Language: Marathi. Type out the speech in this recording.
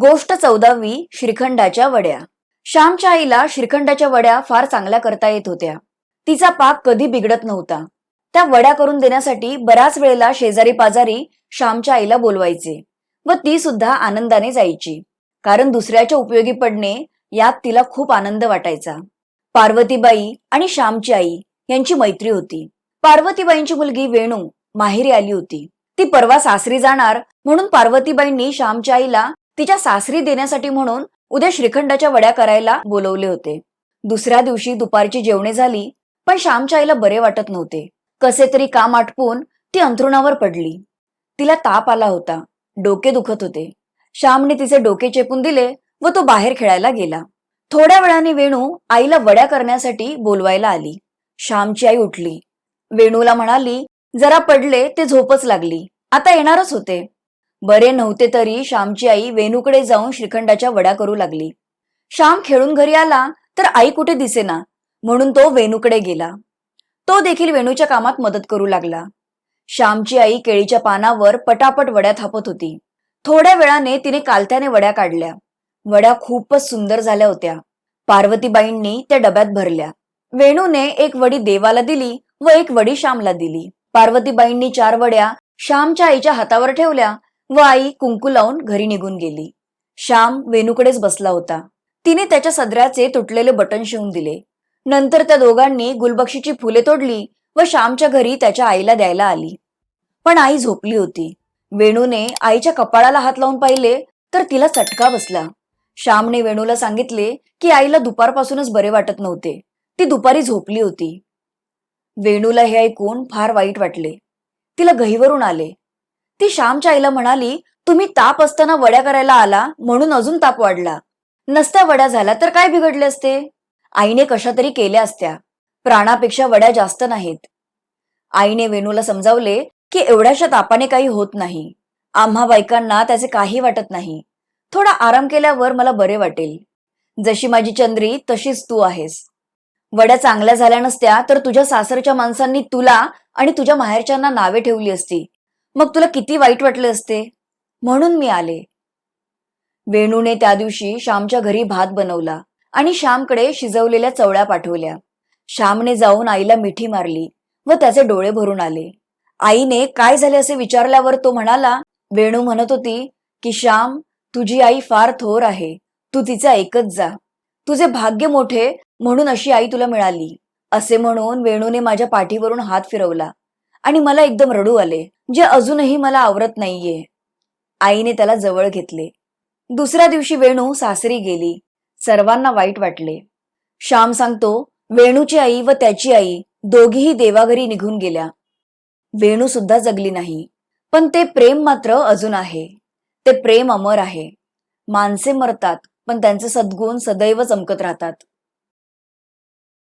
गोष्ट चौदावी श्रीखंडाच्या वड्या. श्यामच्या आईला श्रीखंडाच्या वड्या फार चांगल्या करता येत होत्या. तिचा पाक कधी बिघडत नव्हता. त्या वड्या करून देण्यासाठी बऱ्याच वेळेला शेजारी पाजारी श्यामच्या आईला बोलवायचे व ती सुद्धा आनंदाने जायची. कारण दुसऱ्याच्या उपयोगी पडणे यात तिला खूप आनंद वाटायचा. पार्वतीबाई आणि श्यामची आई यांची मैत्री होती. पार्वतीबाईंची मुलगी वेणू माहेरी आली होती. ती परवा सासरी जाणार म्हणून पार्वतीबाईंनी श्यामच्या आईला तिच्या सासरी देण्यासाठी म्हणून उद्या श्रीखंडाच्या वड्या करायला बोलवले होते. दुसऱ्या दिवशी दुपारची जेवणे झाली पण श्यामच्या आईला बरे वाटत नव्हते. कसे तरी काम आटपून ती अंथरुणावर पडली. तिला ताप आला होता. डोके दुखत होते. श्यामने तिचे डोके चेपून दिले व तो बाहेर खेळायला गेला. थोड्या वेळाने वेणू आईला वड्या करण्यासाठी बोलवायला आली. श्यामची आई उठली. वेणूला म्हणाली जरा पडले ते झोपच लागली. आता येणारच होते. बरे नव्हते तरी श्यामची आई वेणूकडे जाऊन श्रीखंडाच्या वड्या करू लागली. श्याम खेळून घरी आला तर आई कुठे दिसेना? म्हणून तो वेणूकडे गेला. तो देखील वेणूच्या कामात मदत करू लागला. श्यामची आई केळीच्या पानावर पटापट वड्या थापत होती. थोड्या वेळाने तिने कालत्याने वड्या काढल्या. वड्या खूपच सुंदर झाल्या होत्या. पार्वतीबाईंनी त्या डब्यात भरल्या. वेणूने एक वडी देवाला दिली व एक वडी श्यामला दिली. पार्वतीबाईंनी चार वड्या श्यामच्या आईच्या हातावर ठेवल्या व आई कुंकू लावून घरी निघून गेली. श्याम वेणूकडेच बसला होता. तिने त्याच्या सदऱ्याचे तुटलेले बटन शिवून दिले. नंतर त्या दोघांनी गुलबक्षीची फुले तोडली व श्यामच्या घरी त्याच्या आईला द्यायला आली. पण आई झोपली होती. वेणूने आईच्या कपाळाला हात लावून पाहिले तर तिला चटका बसला. श्यामने वेणूला सांगितले की आईला दुपारपासूनच बरे वाटत नव्हते. ती दुपारी झोपली होती. वेणूला हे ऐकून फार वाईट वाटले. तिला गहीवरून आले. ती श्यामच्या आईला म्हणाली तुम्ही ताप असताना वड्या करायला आला म्हणून अजून ताप वाढला. नसत्या वड्या झाल्या तर काय बिघडले असते? आईने कशा तरी केल्या असत्या. प्राणापेक्षा वड्या जास्त नाहीत. आईने वेणूला समजावले की एवढ्याशा तापाने काही होत नाही. आम्हा बायकांना त्याचे काही वाटत नाही. थोडा आराम केल्यावर मला बरे वाटेल. जशी माझी चंद्री तशीच तू आहेस. वड्या चांगल्या झाल्या नसत्या तर तुझ्या सासरच्या माणसांनी तुला आणि तुझ्या माहेरच्यांना नावे ठेवली असती. मग तुला किती वाईट वाटले असते? म्हणून मी आले. वेणूने त्या दिवशी श्यामच्या घरी भात बनवला आणि श्यामकडे शिजवलेल्या चवळ्या पाठवल्या. श्यामने जाऊन आईला मिठी मारली व त्याचे डोळे भरून आले. आईने काय झाले असे विचारल्यावर तो म्हणाला वेणू म्हणत होती की श्याम तुझी आई फार थोर आहे. तू तिचा ऐकत जा. तुझे भाग्य मोठे म्हणून अशी आई तुला मिळाली. असे म्हणून वेणूने माझ्या पाठीवरून हात फिरवला. आणि मला एकदम रडू आले. जे अजूनही मला आवरत नाहीये. आईने त्याला जवळ घेतले. दुसऱ्या दिवशी वेणू सासरी गेली. सर्वांना वाईट वाटले. श्याम सांगतो वेणूची आई व त्याची आई दोघीही देवाघरी निघून गेल्या. वेणू सुद्धा जगली नाही. पण ते प्रेम मात्र अजून आहे. ते प्रेम अमर आहे. माणसे मरतात पण त्यांचे सद्गुण सदैव चमकत राहतात.